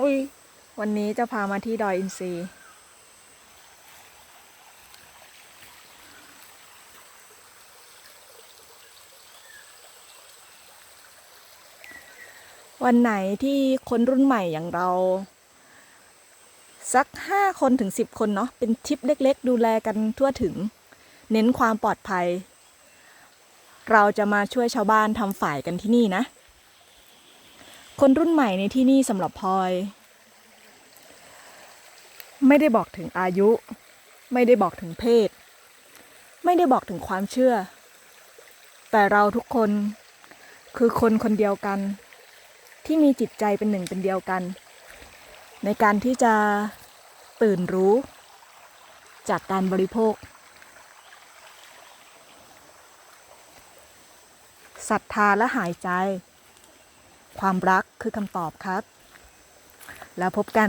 อุ้ย วันนี้จะพามาที่ดอยอินทรีวันไหนที่คนรุ่นใหม่อย่างเรา สักห้าคนถึงสิบคนเนาะเป็นทริปเล็ก ๆ ดูแลกันทั่วถึง เน้นความปลอดภัย เราจะมาช่วยชาวบ้านทำฝ่ายกันที่นี่นะ คนรุ่นใหม่ในที่นี่สำหรับพลอย ไม่ได้บอกถึงอายุ ไม่ได้บอกถึงเพศ ไม่ได้บอกถึงความเชื่อ แต่เราทุกคนคือคนคนเดียวกัน ที่มีจิตใจเป็นหนึ่งเป็นเดียวกัน ในการที่จะตื่นรู้ จากการบริโภคศรัทธาและหายใจ ความรักคือคำตอบครับ แล้วพบกัน